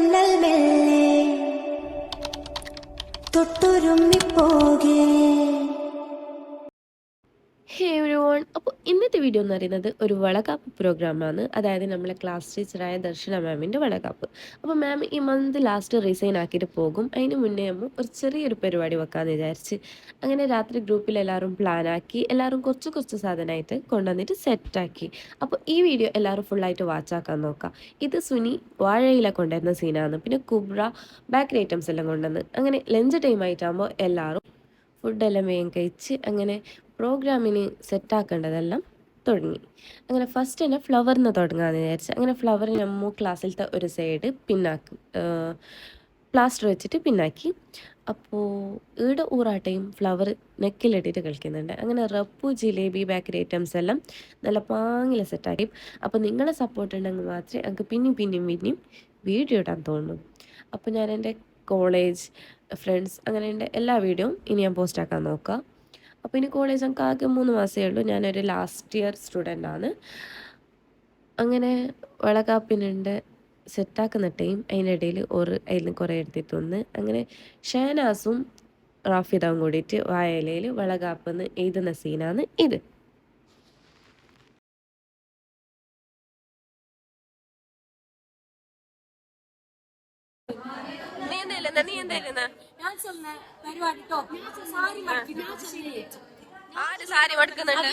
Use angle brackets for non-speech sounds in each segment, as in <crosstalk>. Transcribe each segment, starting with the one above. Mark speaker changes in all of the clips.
Speaker 1: തെന്നൽ മെല്ലെ തൊട്ടുരുമ്മിപ്പോകേ
Speaker 2: ഹേ every one അപ്പോൾ ഇന്നത്തെ വീഡിയോ എന്ന് പറയുന്നത് ഒരു വളകാപ്പ് പ്രോഗ്രാമാണ് അതായത് നമ്മളെ ക്ലാസ് ടീച്ചറായ ദർശന മാമിന്റെ വളകാപ്പ്. അപ്പോൾ മാം ഈ മന്ത് ലാസ്റ്റ് റിസൈൻ ആക്കിയിട്ട് പോകും. അതിന് മുന്നേ നമ്മൾ ഒരു ചെറിയൊരു പരിപാടി വെക്കാമെന്ന് വിചാരിച്ച് അങ്ങനെ രാത്രി ഗ്രൂപ്പിൽ എല്ലാവരും പ്ലാൻ ആക്കി എല്ലാവരും കുറച്ച് കുറച്ച് സാധനമായിട്ട് കൊണ്ടുവന്നിട്ട് സെറ്റാക്കി അപ്പോൾ ഈ വീഡിയോ എല്ലാവരും ഫുള്ളായിട്ട് വാച്ചാക്കാൻ നോക്കാം. ഇത് സുനി വാഴയില കൊണ്ടുവരുന്ന സീനാണ് പിന്നെ കുബ്ര ബേക്കറി ഐറ്റംസ് എല്ലാം കൊണ്ടുവന്ന്. അങ്ങനെ ലഞ്ച് ടൈം ആയിട്ടാകുമ്പോൾ എല്ലാവരും ഫുഡെല്ലാം വേഗം കഴിച്ച് അങ്ങനെ പ്രോഗ്രാമിന് സെറ്റാക്കേണ്ടതെല്ലാം തുടങ്ങി. അങ്ങനെ ഫസ്റ്റ് തന്നെ ഫ്ലവറിന് തുടങ്ങാമെന്ന് വിചാരിച്ചു. അങ്ങനെ ഫ്ലവർ നമ്മൾ ക്ലാസ്സിലത്തെ ഒരു സൈഡ് പിന്നാക്കി. പ്ലാസ്റ്റർ വെച്ചിട്ട് പിന്നാക്കി. അപ്പോൾ ഈട ഊറാട്ടയും ഫ്ലവർ നെക്കിലിട്ടിട്ട് കളിക്കുന്നുണ്ട്. അങ്ങനെ റപ്പു ജിലേബി ബേക്കറി ഐറ്റംസ് എല്ലാം നല്ല പാങ്ങില സെറ്റാക്കി. അപ്പോൾ നിങ്ങളെ സപ്പോർട്ട് ഉണ്ടെങ്കിൽ മാത്രമേ എനിക്ക് പിന്നെയും പിന്നെയും പിന്നെയും വീഡിയോ ഇടാൻ തോന്നുന്നു. അപ്പോൾ ഞാൻ എന്റെ കോളേജ് ഫ്രണ്ട്സ് അങ്ങനെ എന്റെ എല്ലാ വീഡിയോയും ഇനി ഞാൻ പോസ്റ്റാക്കാൻ നോക്കാം. അപ്പോൾ ഇനി കോളേജ് നമുക്ക് ആകെ മൂന്ന് മാസമേ ഉള്ളൂ. ഞാനൊരു ലാസ്റ്റ് ഇയർ സ്റ്റുഡന്റ് ആണ്. അങ്ങനെ വളകാപ്പിനുണ്ട്. സെറ്റാക്കുന്ന ടൈം അതിനിടയിൽ ഒരു അതിൽ കുറേ എടുത്തിട്ട് വന്ന് അങ്ങനെ ഷാനാസും റാഫിദാവും കൂടിയിട്ട് വായലയിൽ വളകാപ്പെന്ന് എഴുതുന്ന സീനാണ് ഇത്. നീ
Speaker 3: ഞാൻ
Speaker 2: ആര് സാരി മടക്കുന്നുണ്ട്?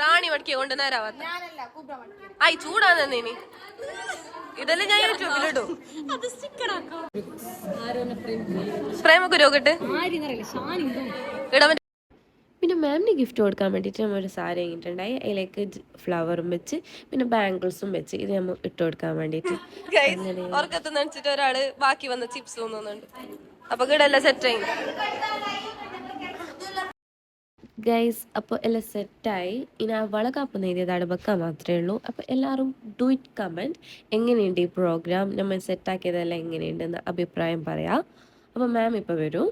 Speaker 2: റാണി മടക്കിയ? കൊണ്ട് ആയി ചൂടാന്ന് നീനി ഇതെല്ലാം ഞാൻ യൂട്യൂബിലിടും
Speaker 3: പ്രേമൊക്കെ രോഗിട്ട്
Speaker 2: ഇടം പിന്നെ മാമിന് ഗിഫ്റ്റ് കൊടുക്കാൻ വേണ്ടിയിട്ട് നമ്മൾ ഒരു സാരി കഴിഞ്ഞിട്ടുണ്ടായി അതിലേക്ക് ഫ്ലവറും വെച്ച് പിന്നെ ബാംഗിൾസും വെച്ച് ഇത് നമ്മൾ ഇട്ട് കൊടുക്കാൻ വേണ്ടിയിട്ട്. <laughs> ഉറക്കത്ത് നടിച്ചിട്ട് ഒരാൾ ബാക്കി വന്ന ചിപ്സ് തോന്നുന്നുണ്ട്. അപ്പൊ ഇടെല്ലാം സെറ്റ് ആയി. ഗൈസ് അപ്പോൾ എല്ലാം സെറ്റായി ഇനി ആ വളകാപ്പ് എഴുതിയത് വെക്കാൻ മാത്രമേ ഉള്ളൂ. അപ്പോൾ എല്ലാവരും ഡു ഇറ്റ് കമന്റ് എങ്ങനെയുണ്ട് ഈ പ്രോഗ്രാം നമ്മൾ സെറ്റാക്കിയതെല്ലാം എങ്ങനെയുണ്ടെന്ന് അഭിപ്രായം പറയാം. അപ്പോൾ മാം ഇപ്പോൾ വരും.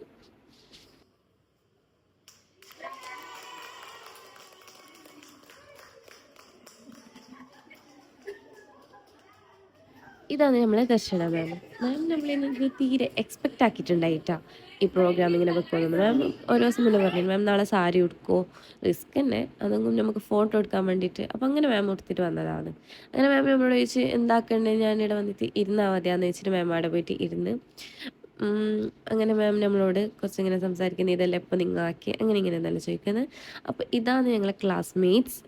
Speaker 2: ഇതാണ് നമ്മളെ ദർശന. മാം മാം നമ്മളെ തീരെ എക്സ്പെക്റ്റ് ആക്കിയിട്ടുണ്ടായിട്ടാ ഈ പ്രോഗ്രാം ഇങ്ങനെ വെക്കുമെന്ന് മാം ഓരോ ദിവസം മുന്നേ പറഞ്ഞു. മാം നാളെ സാരി ഉടുക്കോ? റിസ്ക് തന്നെ. അതെങ്കിലും നമുക്ക് ഫോട്ടോ എടുക്കാൻ വേണ്ടിയിട്ട്. അപ്പം അങ്ങനെ മാം ഉടുത്തിട്ട് വന്നതാണ്. അങ്ങനെ മാം നമ്മളോട് ചോദിച്ച് എന്താക്കണ്ടേ? ഞാനിവിടെ വന്നിട്ട് ഇരുന്നാൽ മതിയാന്ന് വെച്ചിട്ട് മാം അവിടെ പോയിട്ട് ഇരുന്ന് അങ്ങനെ മാം നമ്മളോട് കുറച്ചിങ്ങനെ സംസാരിക്കുന്നത് ഇതെല്ലാം എപ്പോൾ നിങ്ങളാക്കി. അങ്ങനെ ഇങ്ങനെ എന്നല്ല ചോദിക്കുന്നത് അപ്പോൾ ഇതാണ് ഞങ്ങളെ ക്ലാസ്മേറ്റ്സ്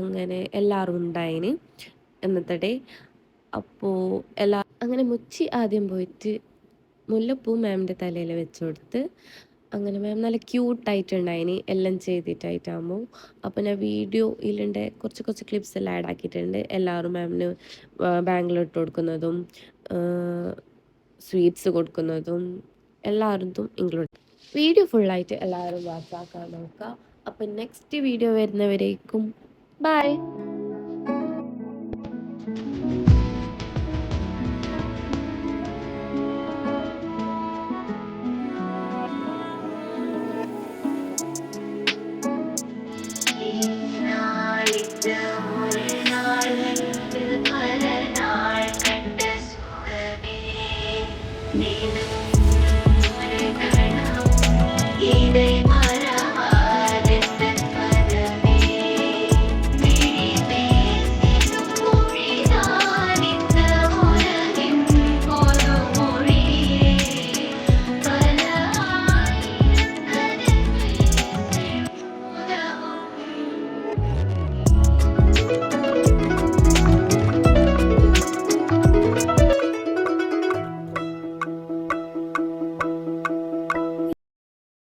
Speaker 2: അങ്ങനെ എല്ലാവരും ഉണ്ടായിന്. എന്നത്തെ ഡേ അപ്പോൾ എല്ലാ അങ്ങനെ മുച്ചി ആദ്യം പോയിട്ട് മുല്ലപ്പൂ മാമിന്റെ തലയിൽ വെച്ച് കൊടുത്ത് അങ്ങനെ മാം നല്ല ക്യൂട്ടായിട്ടുണ്ടായിന്. എല്ലാം ചെയ്തിട്ടായിട്ടാകുമ്പോൾ അപ്പോൾ ഞാൻ വീഡിയോ വീഡിയോയിലുണ്ട് കുറച്ച് കുറച്ച് ക്ലിപ്സ് എല്ലാം ആഡ് ആക്കിയിട്ടുണ്ട്. എല്ലാവരും മാമിന് ബാങ്കിലിട്ട് കൊടുക്കുന്നതും സ്വീറ്റ്സ് കൊടുക്കുന്നതും എല്ലാവരും ഇൻക്ലൂഡ് വീഡിയോ ഫുള്ളായിട്ട് എല്ലാവരും വാട്സാക്കാൻ നോക്കുക. അപ്പം നെക്സ്റ്റ് വീഡിയോ വരുന്നവരേക്കും ബൈ